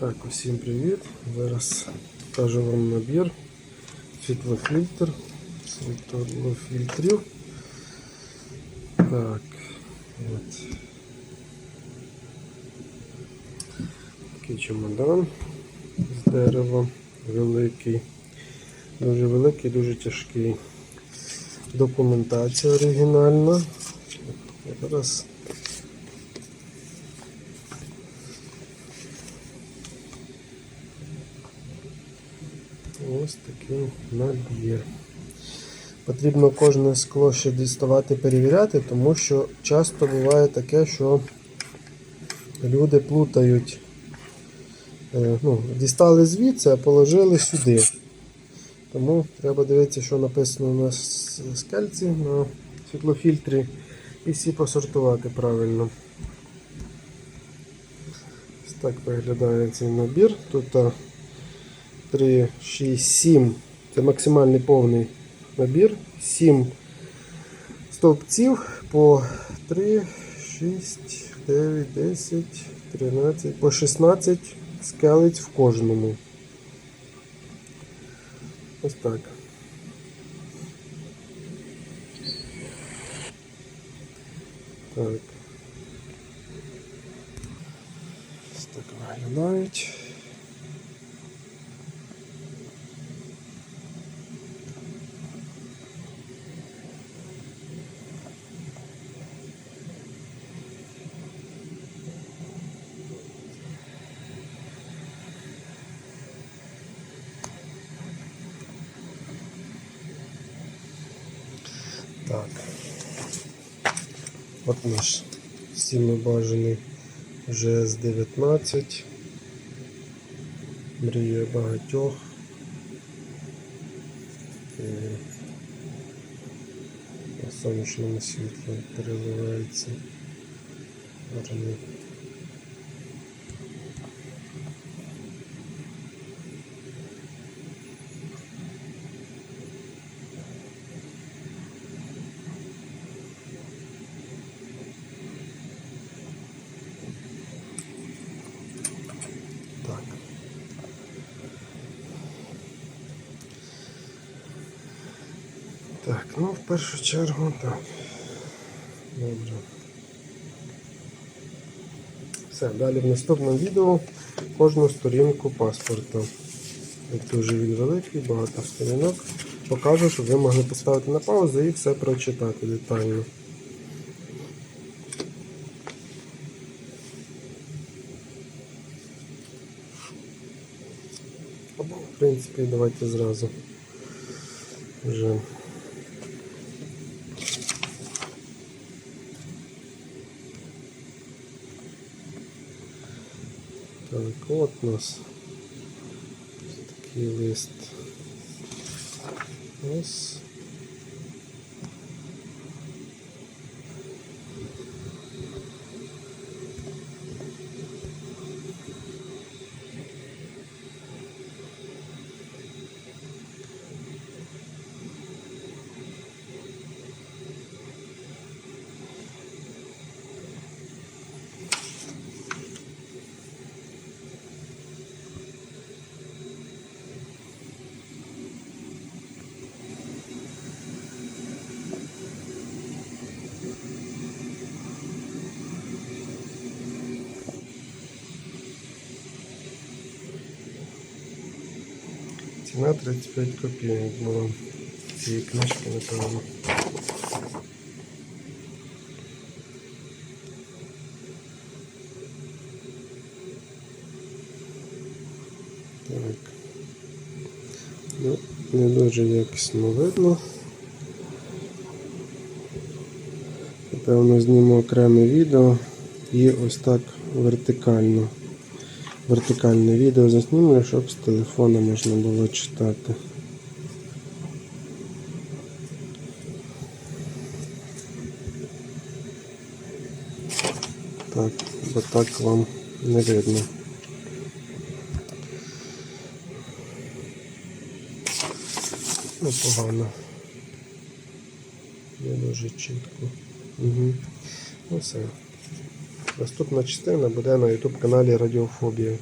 Так, усім привіт. Зараз покажу вам набір світлофільтр, світлофільтрів. Так, от. Такий чемодан з дерева, великий, дуже великий, дуже тяжкий. Документація оригінальна. Зараз Ось такий набір. Потрібно кожне скло ще діставати, перевіряти, тому що часто буває таке, що люди плутають. Е, Ну, дістали звідси, а положили сюди. Тому треба дивитися, що написано на с- скельці, на світлофільтрі, і всі посортувати правильно. Ось так виглядає цей набір. Тут а, 3, 6, 7. Це максимальний повний набір. 7 стовпців по 3, 6, 9, 10, 13, по 16 скелець в кожному. Ось так. Так. Ось так виглядають. Так. От наш всіми бажаний ЖС-19. Мрія багатьох. І На сонячному світлі переливається. Гарний. Так. Так, ну в першу чергу так. Добре. Все, далі в наступному відео кожну сторінку паспорта. Як дуже він великий, багато сторінок. Покажу, щоб ви могли поставити на паузу і все прочитати детально. В принципі, давайте зразу вже. Так, от у нас такий лист. Ось. Ціна 35 копійок була цієї книжки, напевно. Так. Ну, не дуже якісно видно. Напевно, зніму окреме відео і ось так вертикально. Вертикальне відео заснімлю, щоб з телефона можна було читати. Так, бо так вам не видно. Ну, погано. Не дуже чітко. Угу. Ну все. Наступна частина буде на YouTube каналі Радіофобія.